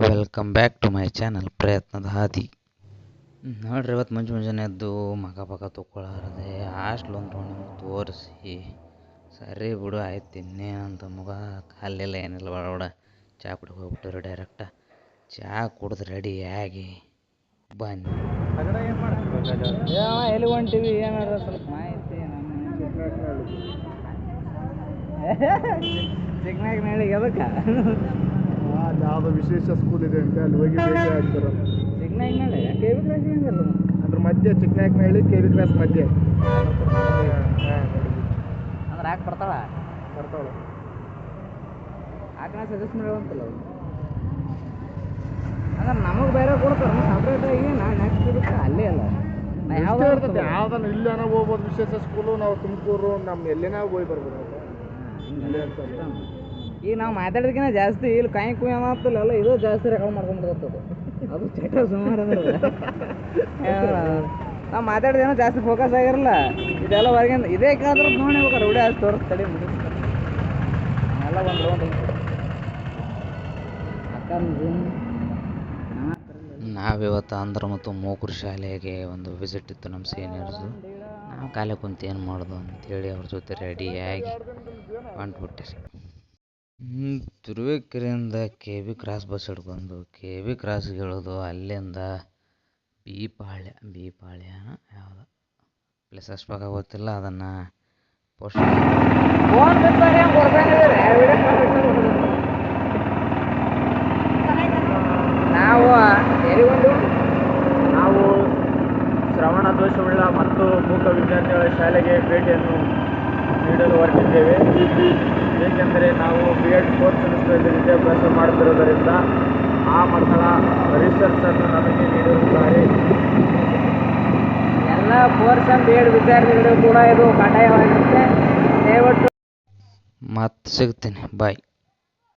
Welcome back to my channel ಪ್ರಯತ್ನದ ಹಾದಿ. ನೋಡ್ರಿ ಇವತ್ತು ಮುಂಜೆ ಮುಂಜಾನೆ ಎದ್ದು ಮಗ ಪಕ ತೊಗೊಳಾರದೆ ಹಾಸ್ಟ್ಲ್ ಒಂದು ನಿಮ್ಗೆ ತೋರಿಸಿ. ಸರಿ ಬಿಡು, ಆಯ್ತು ಇನ್ನೇನಂತ ಮಗ, ಕಾಲಿಲ್ಲ ಏನಿಲ್ಲ ಒಡ ಚಹಾ ಚಾ ಕುಡಿಗೆ ಹೋಗ್ಬಿಟ್ಟವ್ರಿ ಡೈರೆಕ್ಟ ಚಹಾ ಕುಡ್ದು ರೆಡಿ ಆಗಿ, ಬನ್ನಿ. ಎಲ್ಲಿ ಹೊಂಟಿವಿ? ಏನಾರ ಸ್ವಲ್ಪ ಮಾಹಿತಿ ಚಿಕ್ಕನಾಗಿ ಎದಕ್ಕೆ? ಯಾವುದೋ ವಿಶೇಷ ಸ್ಕೂಲ್ ಇದೆ ಅಂತ ಅಲ್ಲಿ ಹೋಗಿ ಭೇಟಿ ಆಗ್ತಾರೆ ಚಿಕ್ಕನಾಗಿ ಕೆ ವಿ ಕ್ಲಾಸ್ ಹೆಂಗಲ್ಲ ಅದ್ರ ಮಧ್ಯೆ ಚಿಕ್ಕನಾಯಕನಹಳ್ಳಿ ಕೆ ವಿ ಕ್ಲಾಸ್ ಮಧ್ಯೆ. ಅಂದ್ರೆ ಯಾಕೆ ಬರ್ತಾಳ? ಬರ್ತಾವಳ ಯಾಕೆ ಸಜೆಸ್ಟ್ ಮಾಡುವಂತಲ್ಲ ಅಂದ್ರೆ ನಮಗೆ ಬೇರೆ ಕೊಡ್ತಾರೆ ಸಪ್ರೇಟ್ ಆಗಿ ನಾನು ನೆಕ್ಸ್ಟ್ ಇರುತ್ತೆ ಅಲ್ಲೇ ಅಲ್ಲ. ಯಾವ್ದು ಇರ್ತದೆ. ಯಾವ್ದನ್ನ ಇಲ್ಲೇನ ಹೋಗ್ಬೋದು ವಿಶೇಷ ಸ್ಕೂಲು ನಾವು ತುಮಕೂರು ನಮ್ಮ ಎಲ್ಲೇನ ಹೋಗಿ ಬರ್ಬೋದು. ಇಲ್ಲೇ ಇರ್ತದೆ. ಈಗ ನಾವು ಮಾತಾಡೋದಕ್ಕಿಂತ ಜಾಸ್ತಿ ಇಲ್ಲಿ ಕಾಯಿ ಕುಯ್ ಅನ್ನತ್ತಲ್ಲ ಇದು ಜಾಸ್ತಿ ರೆಕಾರ್ಡ್ ಮಾಡ್ಕೊಂಡ್ಬಿಡ್ತದೆ ಅದು. ಚಟ ಸುಮಾರು ನಾವು ಮಾತಾಡೋದೇನೋ ಜಾಸ್ತಿ ಫೋಕಸ್ ಆಗಿರಲ್ಲ. ಇದೆಲ್ಲ ಹೊರಗಿಂದ ಇದೇ ಕಾದ್ರೆ ನೋಡಿ ಹೋಗ್ತಾರೆ ರೂಢಿ ಅಷ್ಟು ತೋರಿಸ್ತಾಳೆ ಎಲ್ಲ ಒಂದು ರೌಂಡ್ ನಾವಿವತ್ತು ಆಂಧ್ರ ಮತ್ತು ಮೂಕರು ಶಾಲೆಗೆ ಒಂದು ವಿಸಿಟ್ ಇತ್ತು ನಮ್ಮ ಸೀನಿಯರ್ಸು ನಾವು ಕಾಲೇ ಕುಂತು ಏನು ಮಾಡೋದು ಅಂತೇಳಿ ಅವ್ರ ಜೊತೆ ರೆಡಿಯಾಗಿ ಹೊಂಟು ಹ್ಞೂ ತುರುವೇಕೆರೆಯಿಂದ ಕೆ ಬಿ ಕ್ರಾಸ್ ಬಸ್ ಹಿಡ್ಕೊಂಡು ಕೆ ಬಿ ಕ್ರಾಸ್ಗೆ ಇಳಿದು ಅಲ್ಲಿಂದ ಬೀಪಾಳ್ಯ ಬೀಪಾಳ್ಯ ಯಾವುದು ಪ್ಲೇಸ್ ಅಷ್ಟು ಭಾಗ ಗೊತ್ತಿಲ್ಲ, ಅದನ್ನು ಪೋಸ್ಟ್ ನಾವು ನಾವು ಶ್ರವಣ ದೋಷವುಳ್ಳ ಮತ್ತು ಮೂಕ ವಿದ್ಯಾರ್ಥಿಗಳ ಶಾಲೆಗೆ ಭೇಟಿಯನ್ನು ನೀಡಲು ಹೊರಟಿದ್ದೇವೆ. ಏಕೆಂದರೆ ನಾವು ಬಿ ಎಡ್ ಕೋರ್ಸ್ ವಿದ್ಯಾಭ್ಯಾಸ ಮಾಡುತ್ತಿರುವುದರಿಂದ ಆ ಮಕ್ಕಳ ರಿಸರ್ಚನ್ನು ನಮಗೆ ನೀಡಿರುತ್ತಾರೆ. ಎಲ್ಲ ಫೋರ್ಸ್ ಬಿ ಎಡ್ ವಿದ್ಯಾರ್ಥಿಗಳು ಕೂಡ ಇದು ಕಡ್ಡಾಯವಾಗಿರುತ್ತೆ. ದಯವಿಟ್ಟು ಮತ್ತೆ ಸಿಗ್ತೀನಿ. ಬಾಯ್